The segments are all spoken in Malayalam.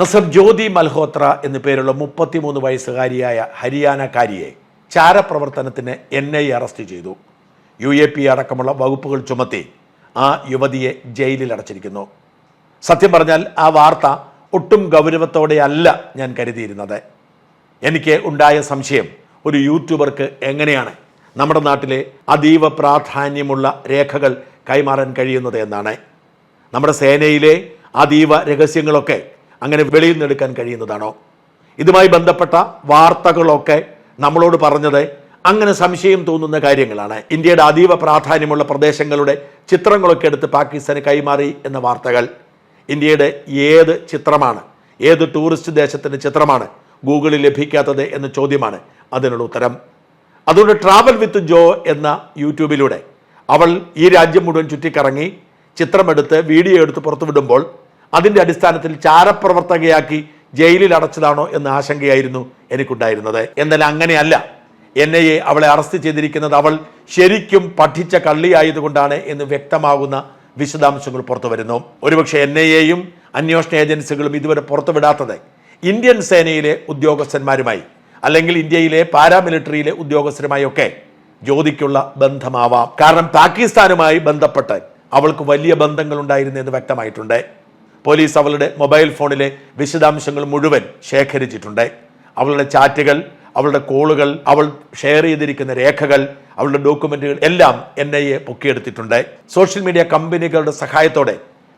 നസർ ജ്യോതി മൽഹോത്ര എന്നു പേരുള്ള മുപ്പത്തിമൂന്ന് വയസ്സുകാരിയായ ഹരിയാനക്കാരിയെ ചാരപ്രവർത്തനത്തിന് എൻ ഐ അറസ്റ്റ് ചെയ്തു. യു എ പി അടക്കമുള്ള വകുപ്പുകൾ ചുമത്തി ആ യുവതിയെ ജയിലിൽ അടച്ചിരിക്കുന്നു. സത്യം പറഞ്ഞാൽ ആ വാർത്ത ഒട്ടും ഗൗരവത്തോടെയല്ല ഞാൻ കരുതിയിരുന്നത്. എനിക്ക് ഉണ്ടായ സംശയം ഒരു യൂട്യൂബർക്ക് എങ്ങനെയാണ് നമ്മുടെ നാട്ടിലെ അതീവ പ്രാധാന്യമുള്ള രേഖകൾ കൈമാറാൻ കഴിയുന്നത് എന്നാണ്. നമ്മുടെ സേനയിലെ അതീവ രഹസ്യങ്ങളൊക്കെ അങ്ങനെ വെളിയിൽ നിന്നെടുക്കാൻ കഴിയുന്നതാണോ? ഇതുമായി ബന്ധപ്പെട്ട വാർത്തകളൊക്കെ നമ്മളോട് പറഞ്ഞത് അങ്ങനെ സംശയം തോന്നുന്ന കാര്യങ്ങളാണ്. ഇന്ത്യയുടെ അതീവ പ്രാധാന്യമുള്ള പ്രദേശങ്ങളുടെ ചിത്രങ്ങളൊക്കെ എടുത്ത് പാകിസ്ഥാന് കൈമാറി എന്ന വാർത്തകൾ ഇന്ത്യയുടെ ഏത് ചിത്രമാണ് ഏത് ടൂറിസ്റ്റ് ദേശത്തിന്റെ ചിത്രമാണ് ഗൂഗിളിൽ ലഭിക്കാത്തത് എന്ന ചോദ്യമാണ് അതിനുള്ള ഉത്തരം. അതുകൊണ്ട് ട്രാവൽ വിത്ത് ജോ എന്ന യൂട്യൂബിലൂടെ അവൾ ഈ രാജ്യം മുഴുവൻ ചുറ്റിക്കറങ്ങി ചിത്രമെടുത്ത് വീഡിയോ എടുത്ത് പുറത്തുവിടുമ്പോൾ അതിന്റെ അടിസ്ഥാനത്തിൽ ചാരപ്രവർത്തകയാക്കി ജയിലിൽ അടച്ചതാണോ എന്ന ആശങ്കയായിരുന്നു എനിക്കുണ്ടായിരുന്നത്. എന്നാൽ അങ്ങനെയല്ല. എൻ ഐ എ അവളെ അറസ്റ്റ് ചെയ്തിരിക്കുന്നത് അവൾ ശരിക്കും പഠിച്ച കള്ളിയായതുകൊണ്ടാണ് എന്ന് വ്യക്തമാകുന്ന വിശദാംശങ്ങൾ പുറത്തുവരുന്നു. ഒരുപക്ഷെ എൻ ഐ എയും അന്വേഷണ ഏജൻസികളും ഇതുവരെ പുറത്തുവിടാത്തത് ഇന്ത്യൻ സേനയിലെ ഉദ്യോഗസ്ഥന്മാരുമായി അല്ലെങ്കിൽ ഇന്ത്യയിലെ പാരാമിലിറ്ററിയിലെ ഉദ്യോഗസ്ഥരുമായി ഒക്കെ ജ്യോതിക്കുള്ള ബന്ധമാവാം. കാരണം പാകിസ്ഥാനുമായി ബന്ധപ്പെട്ട് അവൾക്ക് വലിയ ബന്ധങ്ങൾ ഉണ്ടായിരുന്നു എന്ന് വ്യക്തമായിട്ടുണ്ട്. പോലീസ് അവളുടെ മൊബൈൽ ഫോണിലെ വിശദാംശങ്ങൾ മുഴുവൻ ശേഖരിച്ചിട്ടുണ്ട്. അവളുടെ ചാറ്റുകൾ അവളുടെ കോളുകൾ അവൾ ഷെയർ ചെയ്തിരിക്കുന്ന രേഖകൾ അവളുടെ ഡോക്യുമെന്റുകൾ എല്ലാം എൻ ഐ എ പൊക്കിയെടുത്തിട്ടുണ്ട്. സോഷ്യൽ മീഡിയ കമ്പനികളുടെ സഹായത്തോടെ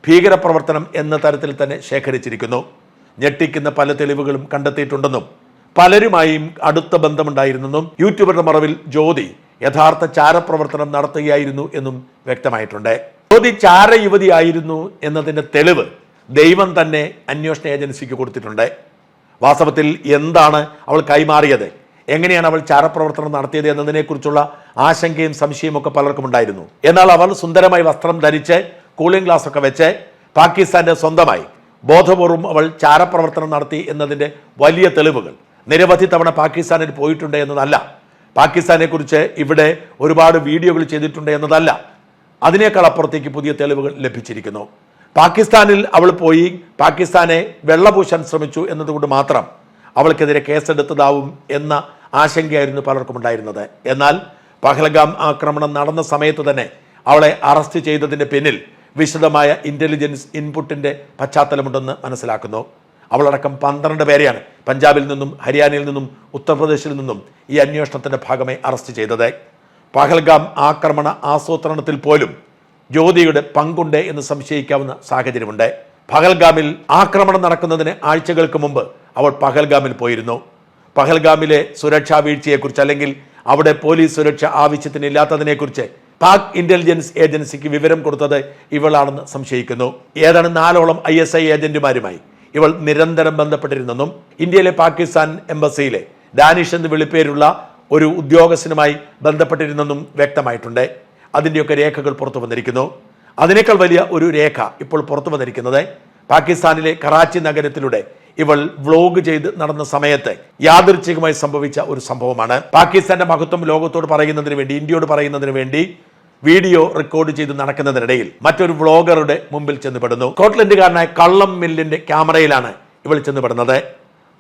ഭീകരപ്രവർത്തനം എന്ന തരത്തിൽ തന്നെ ശേഖരിച്ചിരിക്കുന്നു. ഞെട്ടിക്കുന്ന പല തെളിവുകളും കണ്ടെത്തിയിട്ടുണ്ടെന്നും പലരുമായും അടുത്ത ബന്ധമുണ്ടായിരുന്നെന്നും യൂട്യൂബറുടെ മറവിൽ ജ്യോതി യഥാർത്ഥ ചാരപ്രവർത്തനം നടത്തുകയായിരുന്നു എന്നും വ്യക്തമായിട്ടുണ്ട്. ജ്യോതി ചാര യുവതിയായിരുന്നു എന്നതിന്റെ തെളിവ് ദൈവം തന്നെ അന്വേഷണ ഏജൻസിക്ക് കൊടുത്തിട്ടുണ്ട്. വാസ്തവത്തിൽ എന്താണ് അവൾ കൈമാറിയത്? എങ്ങനെയാണ് അവൾ ചാരപ്രവർത്തനം നടത്തിയത് എന്നതിനെക്കുറിച്ചുള്ള ആശങ്കയും സംശയവും ഒക്കെ പലർക്കും ഉണ്ടായിരുന്നു. എന്നാൽ അവൾ സുന്ദരമായി വസ്ത്രം ധരിച്ച് കൂളിംഗ് ഗ്ലാസ് ഒക്കെ വെച്ച് പാകിസ്ഥാന്റെ സ്വന്തമായി ബോധപൂർവം അവൾ ചാരപ്രവർത്തനം നടത്തി എന്നതിന്റെ വലിയ തെളിവുകൾ. നിരവധി തവണ പാകിസ്ഥാനിൽ പോയിട്ടുണ്ട് എന്നതല്ല. പാകിസ്ഥാനെക്കുറിച്ച് ഇവിടെ ഒരുപാട് വീഡിയോകൾ ചെയ്തിട്ടുണ്ട് എന്നതല്ല. അതിനേക്കാൾ അപ്പുറത്തേക്ക് പുതിയ തെളിവുകൾ ലഭിച്ചിരിക്കുന്നു. പാകിസ്ഥാനിൽ അവൾ പോയി പാകിസ്ഥാനെ വെള്ളപൂശാൻ ശ്രമിച്ചു എന്നതുകൊണ്ട് മാത്രം അവൾക്കെതിരെ കേസെടുത്തതാവും എന്ന ആശങ്കയായിരുന്നു പലർക്കും ഉണ്ടായിരുന്നത്. എന്നാൽ പഹൽഗാം ആക്രമണം നടന്ന സമയത്ത് തന്നെ അവളെ അറസ്റ്റ് ചെയ്തതിന്റെ പിന്നിൽ വിശദമായ ഇന്റലിജൻസ് ഇൻപുട്ടിന്റെ പശ്ചാത്തലമുണ്ടെന്ന് മനസ്സിലാക്കുന്നു. അവളടക്കം പന്ത്രണ്ട് പേരെയാണ് പഞ്ചാബിൽ നിന്നും ഹരിയാനയിൽ നിന്നും ഉത്തർപ്രദേശിൽ നിന്നും ഈ അന്വേഷണത്തിന്റെ ഭാഗമായി അറസ്റ്റ് ചെയ്തത്. പഹൽഗാം ആക്രമണ ആസൂത്രണത്തിൽ പോലും ജ്യോതിയുടെ പങ്കുണ്ട് എന്ന് സംശയിക്കാവുന്ന സാഹചര്യമുണ്ട്. പഹൽഗാമിൽ ആക്രമണം നടക്കുന്നതിന് ആഴ്ചകൾക്ക് മുമ്പ് അവൾ പഹൽഗാമിൽ പോയിരുന്നു. പഹൽഗാമിലെ സുരക്ഷാ വീഴ്ചയെക്കുറിച്ച് അല്ലെങ്കിൽ അവിടെ പോലീസ് സുരക്ഷ ആവശ്യത്തിന് ഇല്ലാത്തതിനെക്കുറിച്ച് പാക് ഇന്റലിജൻസ് ഏജൻസിക്ക് വിവരം കൊടുത്തത് ഇവളാണെന്ന് സംശയിക്കുന്നു. ഏതാണ് നാലോളം ഐ എസ് ഐ ഏജന്റുമാരുമായി ഇവൾ നിരന്തരം ബന്ധപ്പെട്ടിരുന്നെന്നും ഇന്ത്യയിലെ പാകിസ്ഥാൻ എംബസിയിലെ ഡാനിഷ് എന്ന് വിളിപ്പേരുള്ള ഒരു ഉദ്യോഗസ്ഥനുമായി ബന്ധപ്പെട്ടിരുന്നെന്നും വ്യക്തമായിട്ടുണ്ട്. അതിന്റെയൊക്കെ രേഖകൾ പുറത്തു വന്നിരിക്കുന്നു. അതിനേക്കാൾ വലിയ ഒരു രേഖ ഇപ്പോൾ പുറത്തു വന്നിരിക്കുന്നത് പാകിസ്ഥാനിലെ കറാച്ചി നഗരത്തിലൂടെ ഇവൾ വ്ലോഗ് ചെയ്ത് നടന്ന സമയത്ത് യാദൃച്ഛികമായി സംഭവിച്ച ഒരു സംഭവമാണ്. പാകിസ്ഥാന്റെ മഹത്വം ലോകത്തോട് പറയുന്നതിന് വേണ്ടി ഇന്ത്യയോട് പറയുന്നതിന് വേണ്ടി വീഡിയോ റെക്കോർഡ് ചെയ്ത് നടക്കുന്നതിനിടയിൽ മറ്റൊരു വ്ളോഗറുടെ മുമ്പിൽ ചെന്നുപെടുന്നു. സ്കോട്ട്ലൻഡുകാരനായ കള്ളം മില്ലിന്റെ ക്യാമറയിലാണ് ഇവൾ ചെന്നുപെടുന്നത്.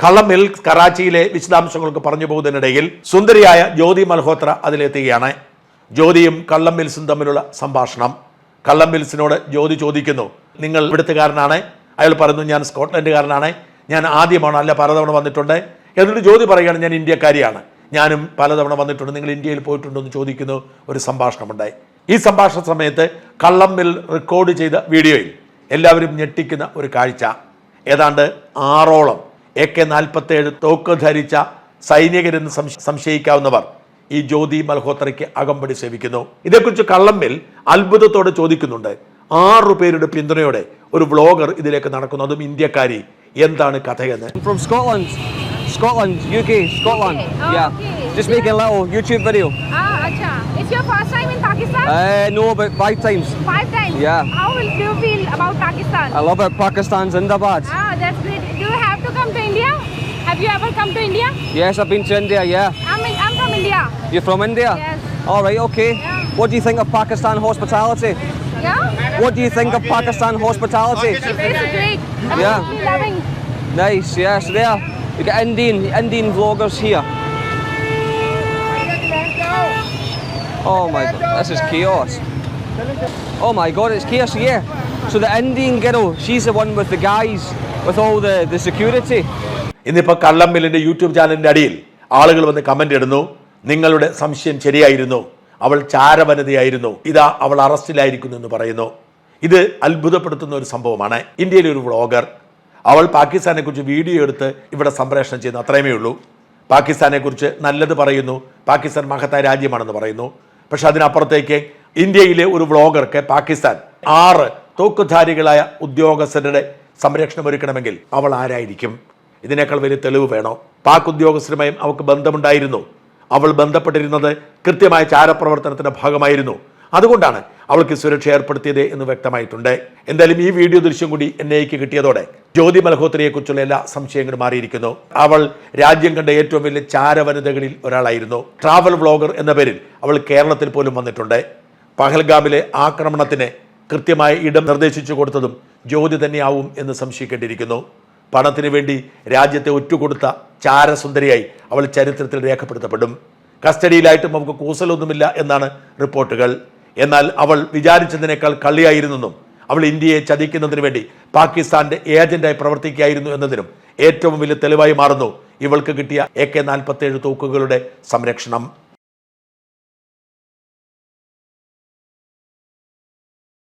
കള്ളം മിൽ കറാച്ചിയിലെ വിശദാംശങ്ങൾക്ക് പറഞ്ഞു പോകുന്നതിനിടയിൽ സുന്ദരിയായ ജ്യോതി മൽഹോത്ര അതിലെത്തുകയാണ്. ജ്യോതിയും കള്ളം മിൽസും തമ്മിലുള്ള സംഭാഷണം. കള്ളം മിൽസിനോട് ജ്യോതി ചോദിക്കുന്നു നിങ്ങൾ ഇവിടുത്തുകാരനാണ്? അയാൾ പറയുന്നു ഞാൻ സ്കോട്ട്ലൻഡുകാരനാണ്. ഞാൻ ആദ്യമാണ് അല്ല പലതവണ വന്നിട്ടുണ്ട്. എന്നിട്ട് ജ്യോതി പറയുകയാണ് ഞാൻ ഇന്ത്യക്കാരിയാണ്. ഞാനും പലതവണ വന്നിട്ടുണ്ട്. നിങ്ങൾ ഇന്ത്യയിൽ പോയിട്ടുണ്ടോ? എന്ന് ചോദിക്കുന്നു ഒരു സംഭാഷണമുണ്ടായി. ഈ സംഭാഷണ സമയത്ത് കള്ളം മിൽ റെക്കോർഡ് ചെയ്ത വീഡിയോയിൽ എല്ലാവരും ഞെട്ടിക്കുന്ന ഒരു കാഴ്ച. ഏതാണ്ട് ആറോളം എ കെ നാൽപ്പത്തേഴ് തോക്ക് ധരിച്ച സൈനികരെന്ന് സംശയിക്കാവുന്നവർ ഈ ജ്യോതി മൽഹോത്രയ്ക്ക് അകമ്പടി സേവിക്കുന്നു. ഇതേക്കുറിച്ച് കള്ളമ്മിൽ അത്ഭുതത്തോടെ ചോദിക്കുന്നുണ്ട്. ആറു പേരുടെ പിന്തുണയോടെ ഒരു വ്ളോഗർ ഇതിലേക്ക് നടക്കുന്നു. അതും ഇന്ത്യക്കാരി. എന്താണ് കഥയെന്ന്? India India. You're from India? Yes. All right, okay. Yeah. What do you think of Pakistan hospitality? Yeah? What do you think of Pakistan hospitality? It's great. I'm Yeah. Nice, yeah. So there, you got Indian, Indian vloggers here. Oh my god, this is chaos. Oh my god, it's chaos, yeah. So the Indian girl, she's the one with the guys, with all the, the security. ഇന്നിപ്പോൾ കള്ളമ്മിലിന്റെ യൂട്യൂബ് ചാനലിന്റെ അടിയിൽ ആളുകൾ വന്ന് കമന്റ് ഇടുന്നു നിങ്ങളുടെ സംശയം ശരിയായിരുന്നു. അവൾ ചാരവനിതയായിരുന്നു. ഇതാ അവൾ അറസ്റ്റിലായിരിക്കുന്നു എന്ന് പറയുന്നു. ഇത് അത്ഭുതപ്പെടുത്തുന്ന ഒരു സംഭവമാണ്. ഇന്ത്യയിലെ ഒരു വ്ളോഗർ അവൾ പാകിസ്ഥാനെക്കുറിച്ച് വീഡിയോ എടുത്ത് ഇവിടെ സംപ്രേഷണം ചെയ്യുന്നു. അത്രയുമേ ഉള്ളൂ. പാകിസ്ഥാനെ കുറിച്ച് നല്ലത് പറയുന്നു. പാകിസ്ഥാൻ മഹത്തായ രാജ്യമാണെന്ന് പറയുന്നു. പക്ഷെ അതിനപ്പുറത്തേക്ക് ഇന്ത്യയിലെ ഒരു വ്ളോഗർക്ക് പാകിസ്ഥാൻ ആറ് തോക്കുധാരികളായ ഉദ്യോഗസ്ഥരുടെ സംരക്ഷണം ഒരുക്കണമെങ്കിൽ അവൾ ആരായിരിക്കും? ഇതിനേക്കാൾ വലിയ തെളിവ് വേണോ? പാക് ഉദ്യോഗസ്ഥരുമായും അവൾക്ക് ബന്ധമുണ്ടായിരുന്നു. അവൾ ബന്ധപ്പെട്ടിരുന്നത് കൃത്യമായ ചാരപ്രവർത്തനത്തിന്റെ ഭാഗമായിരുന്നു. അതുകൊണ്ടാണ് അവൾക്ക് സുരക്ഷ ഏർപ്പെടുത്തിയത് എന്ന് വ്യക്തമായിട്ടുണ്ട്. എന്തായാലും ഈ വീഡിയോ ദൃശ്യം കൂടി എൻ ഐക്ക് കിട്ടിയതോടെ ജ്യോതി മൽഹോത്രയെ കുറിച്ചുള്ള എല്ലാ സംശയങ്ങളും മാറിയിരിക്കുന്നു. അവൾ രാജ്യം കണ്ട ഏറ്റവും വലിയ ചാരവനിതകളിൽ ഒരാളായിരുന്നു. ട്രാവൽ വ്ളോഗർ എന്ന പേരിൽ അവൾ കേരളത്തിൽ പോലും വന്നിട്ടുണ്ട്. പഹൽഗാമിലെ ആക്രമണത്തിന് കൃത്യമായ ഇടം നിർദ്ദേശിച്ചു കൊടുത്തതും ജ്യോതി തന്നെയാവും എന്ന് സംശയിക്കേണ്ടിയിരിക്കുന്നു. പണത്തിന് വേണ്ടി രാജ്യത്തെ ഒറ്റുകൊടുത്ത ചാരസുന്ദരിയായി അവൾ ചരിത്രത്തിൽ രേഖപ്പെടുത്തപ്പെടും. കസ്റ്റഡിയിലായിട്ടും നമുക്ക് കൂസലൊന്നുമില്ല എന്നാണ് റിപ്പോർട്ടുകൾ. എന്നാൽ അവൾ വിചാരിച്ചതിനേക്കാൾ കള്ളിയായിരുന്നെന്നും അവൾ ഇന്ത്യയെ ചതിക്കുന്നതിന് വേണ്ടി പാകിസ്ഥാന്റെ ഏജന്റായി പ്രവർത്തിക്കുകയായിരുന്നു എന്നതിനും ഏറ്റവും വലിയ തെളിവായി മാറുന്നു ഇവൾക്ക് കിട്ടിയ എ കെ നാൽപ്പത്തേഴ് തോക്കുകളുടെ സംരക്ഷണം.